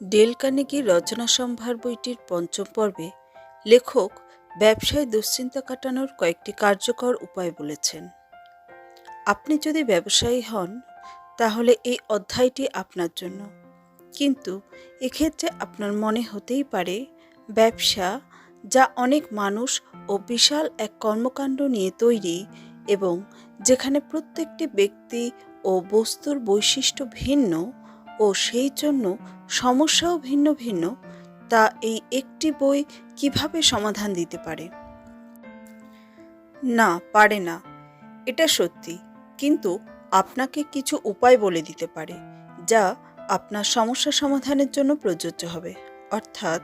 Del কার্নেগির রচনা সম্ভার বইটির পঞ্চম পর্বে লেখক ব্যবসায় দুশ্চিন্তা কাটানোর কয়েকটি কার্যকর উপায় বলেছেন। আপনি যদি ব্যবসায়ী হন, তাহলে এই অধ্যায়টি আপনার জন্য। কিন্তু এক্ষেত্রে আপনার মনে হতেই পারে, ব্যবসা যা অনেক মানুষ ও বিশাল এক কর্মকাণ্ড নিয়ে তৈরি এবং যেখানে প্রত্যেকটি ব্যক্তি ও বস্তুর বৈশিষ্ট্য ভিন্ন ও সেই জন্য সমস্যাও ভিন্ন ভিন্ন, তা এই একটি বই কীভাবে সমাধান দিতে পারে? না পারে না, এটা সত্যি, কিন্তু আপনাকে কিছু উপায় বলে দিতে পারে, যা আপনার সমস্যা সমাধানের জন্য প্রযোজ্য হবে। অর্থাৎ,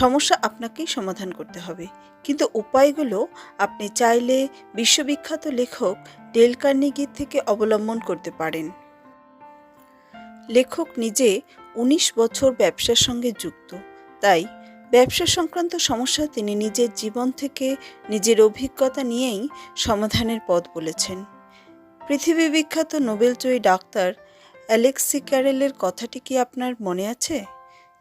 সমস্যা আপনাকেই সমাধান করতে হবে, কিন্তু উপায়গুলো আপনি চাইলে বিশ্ববিখ্যাত লেখক ডেল কার্নেগির থেকে অবলম্বন করতে পারেন। লেখক নিজে ১৯ বছর ব্যবসার সঙ্গে যুক্ত। তাই ব্যবসা সংক্রান্ত সমস্যা তিনি নিজের জীবন থেকে নিজের অভিজ্ঞতা নিয়েই সমাধানের পথ বলেছেন। পৃথিবী বিখ্যাত নোবেলজয়ী ডাক্তার অ্যালেক্সি ক্যারেলের কথাটি কি আপনার মনে আছে?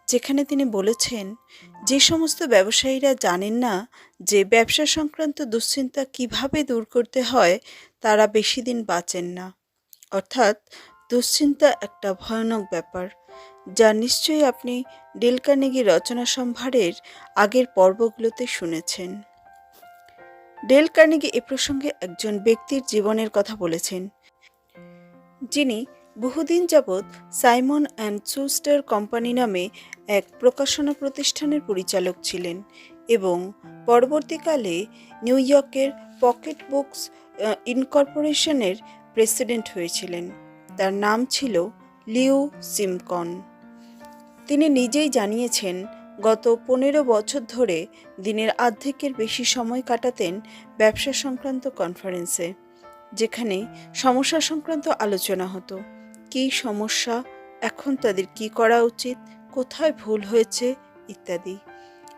যেখানে তিনি বলেছেন, যে সমস্ত ব্যবসায়ীরা জানেন না যে ব্যবসা সংক্রান্ত দুশ্চিন্তা কীভাবে দূর করতে হয়, তারা বেশি দিন বাঁচেন না। অর্থাৎ দুশ্চিন্তা একটা ভয়ানক ব্যাপার, যা নিশ্চয়ই আপনি ডেল কার্নেগি রচনা সম্ভারের আগের পর্বগুলোতে শুনেছেন। ডেল কার্নেগি এ প্রসঙ্গে একজন ব্যক্তির জীবনের কথা বলেছেন। যিনি বহুদিন যাবৎ সাইমন অ্যান্ড সুস্টার কোম্পানি নামে এক প্রকাশনা প্রতিষ্ঠানের পরিচালক ছিলেন এবং পরবর্তীকালে নিউ ইয়র্কের পকেট বুকস ইনকর্পোরেশনের প্রেসিডেন্ট হয়েছিলেন। তার নাম ছিল লিউ সিমকন। তিনি নিজেই জানিয়েছেন, গত পনেরো বছর ধরে দিনের অর্ধেকের বেশি সময় কাটাতেন ব্যবসা সংক্রান্ত কনফারেন্সে, যেখানে সমস্যা সংক্রান্ত আলোচনা হতো। কী সমস্যা, এখন তাদের কি করা উচিত, কোথায় ভুল হয়েছে, ইত্যাদি।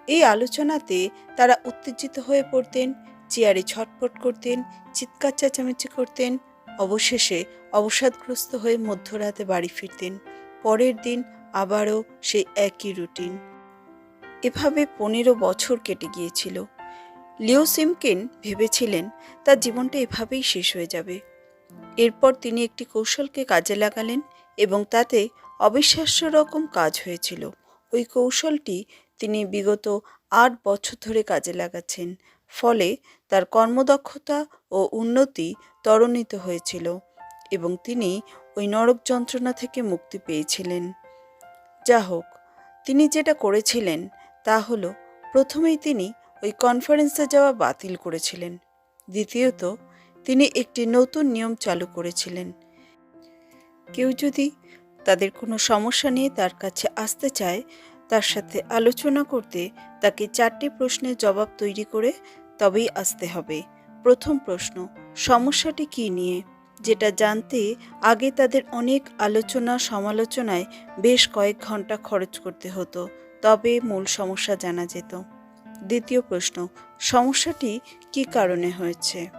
এই আলোচনাতে তারা উত্তেজিত হয়ে পড়তেন, চেয়ারে ছটফট করতেন, চিৎকার চেঁচামেচি করতেন অবশেষে অবসাদগ্রস্ত হয়ে মধ্যরাতে বাড়ি ফিরতেন। পরের দিন আবারও সেই একই রুটিন। এভাবে পনেরো বছর কেটে গিয়েছিল। লিও সিমকিন ভেবেছিলেন, তার জীবনটা এভাবেই শেষ হয়ে যাবে। এরপর তিনি একটি কৌশলকে কাজে লাগালেন এবং তাতে অবিশ্বাস্য রকম কাজ হয়েছিল। ওই কৌশলটি তিনি বিগত আট বছর ধরে কাজে লাগাচ্ছেন। ফলে তার কর্মদক্ষতা ও উন্নতি ত্বরান্বিত হয়েছিল এবং তিনি ওই নরক যন্ত্রণা থেকে মুক্তি পেয়েছিলেন। যা হোক, তিনি যেটা করেছিলেন তা হলো প্রথমেই তিনি ওই কনফারেন্সে যাওয়া বাতিল করেছিলেন। দ্বিতীয়ত, তিনি একটি নতুন নিয়ম চালু করেছিলেন। কেউ যদি তাদের কোনো সমস্যা নিয়ে তার কাছে আসতে চায়, তার সাথে আলোচনা করতে তাকে চারটি প্রশ্নের জবাব তৈরি করে তবেই আসতে হবে। প্রথম প্রশ্ন, সমস্যাটি কী নিয়ে? যেটা জানতে আগে তাদের অনেক আলোচনা সমালোচনায় বেশ কয়েক ঘণ্টা খরচ করতে হতো, তবে মূল সমস্যা জানা যেত। দ্বিতীয় প্রশ্ন, সমস্যাটি কী কারণে হয়েছে?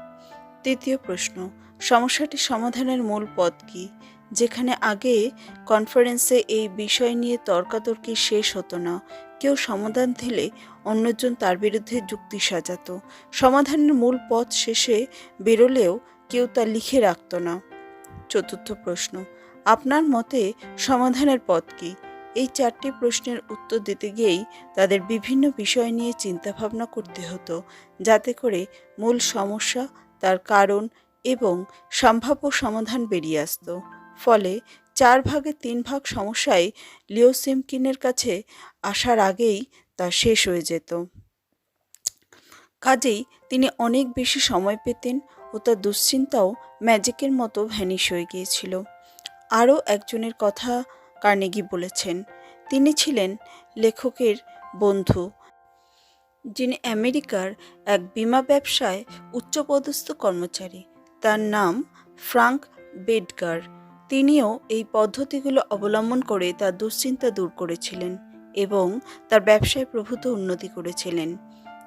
তৃতীয় প্রশ্ন, সমস্যাটি সমাধানের মূল পথ কি? যেখানে আগে কনফারেন্সে এই বিষয় নিয়ে তর্কাতর্কি শেষ হতো না কেউ সমাধান দিলে অন্যজন তার বিরুদ্ধে যুক্তি সাজাত। সমাধানের মূল পথ শেষে বেরোলেও কেউ তা লিখে রাখত না। চতুর্থ প্রশ্ন, আপনার মতে সমাধানের পথ কী? এই চারটি প্রশ্নের উত্তর দিতে গিয়েই তাদের বিভিন্ন বিষয় নিয়ে চিন্তাভাবনা করতে হতো, যাতে করে মূল সমস্যা, তার কারণ এবং সম্ভাব্য সমাধান বেরিয়ে আসত। ফলে চার ভাগে তিন ভাগ সমস্যায় লিও সিমকিনের কাছে আসার আগেই তা শেষ হয়ে যেত। কাজেই তিনি অনেক বেশি সময় পেতেন ও তার দুশ্চিন্তাও ম্যাজিকের মতো ভ্যানিশ হয়ে গিয়েছিল। আরও একজনের কথা কার্নেগি বলেছেন, তিনি ছিলেন লেখকের বন্ধু, যিনি আমেরিকার এক বিমা ব্যবসায় উচ্চপদস্থ কর্মচারী। তার নাম ফ্রাঙ্ক বেডগার। তিনিও এই পদ্ধতিগুলো অবলম্বন করে তার দুশ্চিন্তা দূর করেছিলেন এবং তার ব্যবসায় প্রভূত উন্নতি করেছিলেন।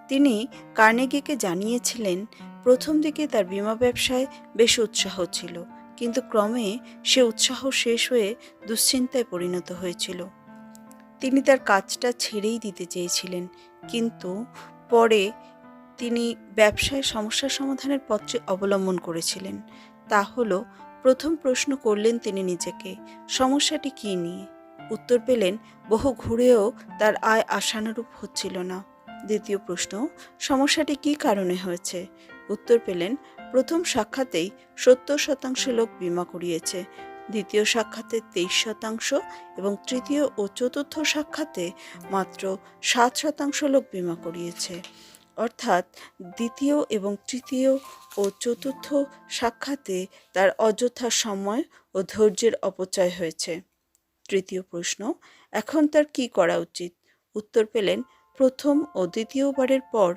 তিনি কার্নেগিকে জানিয়েছিলেন, প্রথম দিকে তার বিমা ব্যবসায় বেশ উৎসাহ ছিল, কিন্তু ক্রমে সে উৎসাহ শেষ হয়ে দুশ্চিন্তায় পরিণত হয়েছিল। তিনি তার কাজটা ছেড়েই দিতে চেয়েছিলেন, কিন্তু পরে তিনি ব্যবসায় সমস্যা সমাধানের পথটি অবলম্বন করেছিলেন। তা হলো প্রথম প্রশ্ন করলেন তিনি নিজেকে, সমস্যাটি কী নিয়ে? উত্তর পেলেন, বহু ঘুরেও তার আয় আশানুরূপ হচ্ছিল না। দ্বিতীয় প্রশ্ন, সমস্যাটি কী কারণে হয়েছে? উত্তর পেলেন, প্রথম সাক্ষাতেই সত্তর শতাংশ লোক বিমা করিয়েছে, দ্বিতীয় সাক্ষাতে তেইশ শতাংশ এবং তৃতীয় ও চতুর্থ সাক্ষাতে মাত্র সাত শতাংশ লোক বিমা করিয়েছে। অর্থাৎ দ্বিতীয় এবং তৃতীয় ও চতুর্থ সাক্ষাতে তার অযথা সময় ও ধৈর্যের অপচয় হয়েছে। তৃতীয় প্রশ্ন, এখন তার কি করা উচিত? উত্তর পেলেন, প্রথম ও দ্বিতীয়বারের পর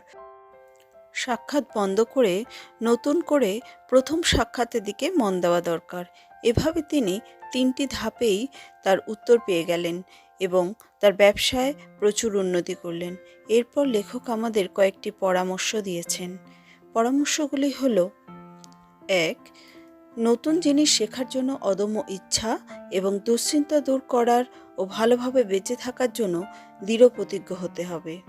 সাক্ষাৎ বন্ধ করে, নতুন করে প্রথম সাক্ষাতের দিকে মন দেওয়া দরকার। এভাবে তিনি তিনটি ধাপেই তার উত্তর পেয়ে গেলেন। এবং তার ব্যবসায় প্রচুর উন্নতি করলেন। এরপর লেখক আমাদের কয়েকটি পরামর্শ দিয়েছেন। পরামর্শগুলি হল, এক, নতুন জিনিস শেখার জন্য অদম্য ইচ্ছা এবং দুশ্চিন্তা দূর করার ও ভালোভাবে বেঁচে থাকার জন্য দৃঢ় প্রতিজ্ঞ হতে হবে।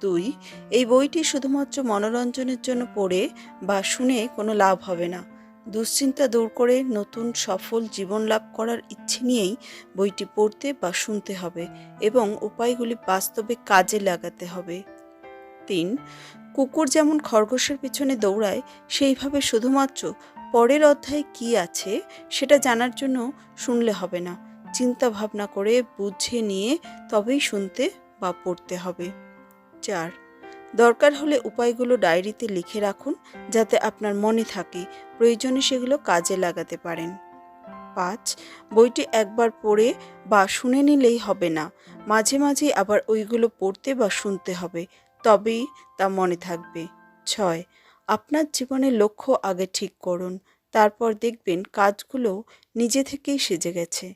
দুই, এই বইটি শুধুমাত্র মনোরঞ্জনের জন্য পড়ে বা শুনে কোনো লাভ হবে না। দুশ্চিন্তা দূর করে নতুন সফল জীবন লাভ করার ইচ্ছে নিয়েই বইটি পড়তে বা শুনতে হবে এবং উপায়গুলি বাস্তবে কাজে লাগাতে হবে। তিন, কুকুর যেমন খরগোশের পিছনে দৌড়ায়, সেইভাবে শুধুমাত্র পরের অধ্যায়ে কি আছে সেটা জানার জন্য শুনলে হবে না। চিন্তা ভাবনা করে বুঝে নিয়ে তবেই শুনতে বা পড়তে হবে। চার দরকার হলে উপায়গুলো ডায়েরিতে লিখে রাখুন যাতে আপনার মনে থাকে, প্রয়োজনে সেগুলো কাজে লাগাতে পারেন। পাঁচ, বইটি একবার পড়ে বা শুনে নিলেই হবে না। মাঝে মাঝে আবার ওইগুলো পড়তে বা শুনতে হবে, তবেই তা মনে থাকবে। ছয়, আপনার জীবনের লক্ষ্য আগে ঠিক করুন, তারপর দেখবেন কাজগুলো নিজে থেকেই সেজে গেছে।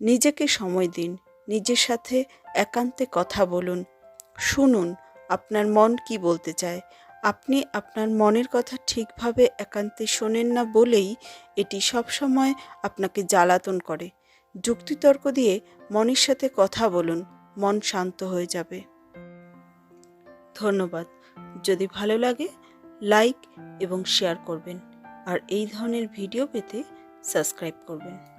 নিজেকে সময় দিন, নিজের সাথে একান্তে কথা বলুন, শুনুন আপনার মন কি বলতে চায়? আপনি আপনার মনের কথা ঠিকভাবে একান্তে শোনেন না বলেই এটি সবসময় আপনাকে জ্বালাতন করে। যুক্তিতর্ক দিয়ে মনের সাথে কথা বলুন, মন শান্ত হয়ে যাবে। ধন্যবাদ। যদি ভালো লাগে, লাইক এবং শেয়ার করবেন। আর এই ধরনের ভিডিও পেতে সাবস্ক্রাইব করবেন।